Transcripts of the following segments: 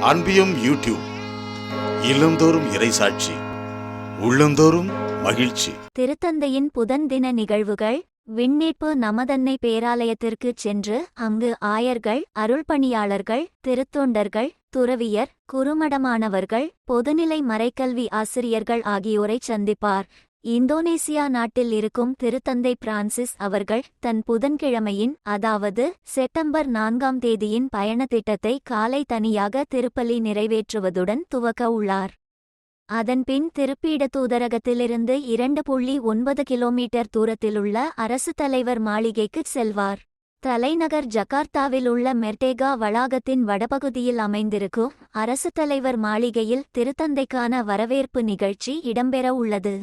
அன்பியும் YouTube இல்லந்தோறும் இறைசாட்சி உள்ளந்தோறும் மகிழ்ச்சி. திருத்தந்தையின் புதன்தின நிகழ்வுகள் விண்ணீட்பு நமதன்னை பேராலயத்திற்கு சென்று அங்கு ஆயர்கள் அருள்பணியாளர்கள் திருத்தொண்டர்கள் துறவியர் குறுமடமானவர்கள் பொதுநிலை மறைக்கல்வி ஆசிரியர்கள் ஆகியோரை சந்திப்பார். இந்தோனேசியா நாட்டில் இருக்கும் திருத்தந்தை பிரான்சிஸ் அவர்கள் தன் புதன்கிழமையின் அதாவது செப்டம்பர் நான்காம் தேதியின் பயணத் திட்டத்தை காலை தனியாக திருப்பலி நிறைவேற்றுவதுடன் துவக்க உள்ளார். அதன்பின் திருப்பீட தூதரகத்திலிருந்து இரண்டு புள்ளி ஒன்பது கிலோமீட்டர் தூரத்திலுள்ள அரசு தலைவர் மாளிகைக்குச் செல்வார். தலைநகர் ஜகார்த்தாவில் உள்ள மெர்டேகா வளாகத்தின் வடபகுதியில் அமைந்திருக்கும் அரசு தலைவர் மாளிகையில் திருத்தந்தைக்கான வரவேற்பு நிகழ்ச்சி இடம்பெற உள்ளது.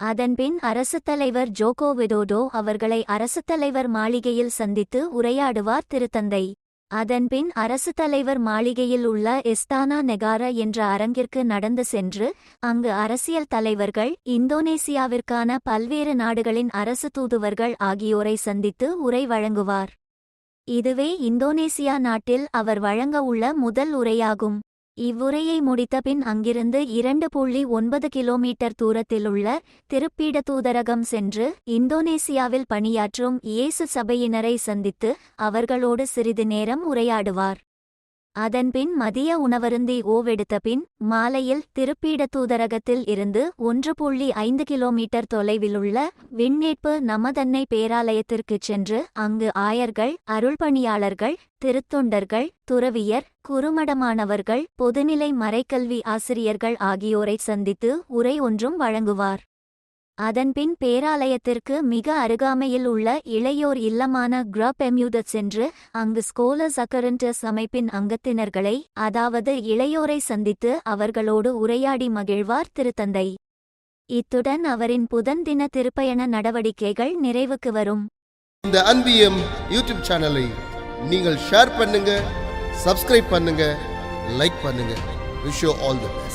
அதன்பின் அரசுத் தலைவர் ஜோகோ விடோடோ அவர்களை அரசுத் தலைவர் மாளிகையில் சந்தித்து உரையாடுவார் திருத்தந்தை. அதன்பின் அரசு தலைவர் மாளிகையில் உள்ள எஸ்தானா நெகாரா என்ற அரங்கிற்கு நடந்து சென்று அங்கு அரசியல் தலைவர்கள் இந்தோனேசியாவிற்கான பல்வேறு நாடுகளின் அரசு தூதுவர்கள் ஆகியோரை சந்தித்து உரை வழங்குவார். இதுவே இந்தோனேசியா நாட்டில் அவர் வழங்க உள்ள முதல் உரையாகும். இவ்வுரையை முடித்தபின் அங்கிருந்து இரண்டு புள்ளி ஒன்பது கிலோமீட்டர் தூரத்திலுள்ள திருப்பீட தூதரகம் சென்று இந்தோனேசியாவில் பணியாற்றும் இயேசு சபையினரை சந்தித்து அவர்களோடு சிறிது நேரம் உரையாடுவார். அதன்பின் மதிய உணவருந்தி ஓவெடுத்த பின் மாலையில் திருப்பீட தூதரகத்தில் இருந்து ஒன்று புள்ளி ஐந்து கிலோமீட்டர் தொலைவிலுள்ள விண்ணேற்பு நமதன்னை பேராலயத்திற்குச் சென்று அங்கு ஆயர்கள் அருள்பணியாளர்கள் திருத்தொண்டர்கள் துறவியர் குறுமடமானவர்கள் பொதுநிலை மறைக்கல்வி ஆசிரியர்கள் ஆகியோரை சந்தித்து உரை ஒன்றும் வழங்குவார். அதன்பின் பேராலயத்திற்கு மிக அருகாமையில் உள்ள இளையோர் இல்லமான கிரப் எம்யூத சென்று அங்கு ஸ்கோலஸ் அக்கரண்டஸ் அமைப்பின் அங்கத்தினர்களை அதாவது இளையோரை சந்தித்து அவர்களோடு உரையாடி மகிழ்வார் திருத்தந்தை. இத்துடன் அவரின் புதன் தின திருப்பயண நடவடிக்கைகள் நிறைவுக்கு வரும். இந்த அன்பியம் யூடியூப் சேனலை நீங்கள் ஷேர் பண்ணுங்க சப்ஸ்கிரைப் பண்ணுங்க லைக் பண்ணுங்க. Wish all the best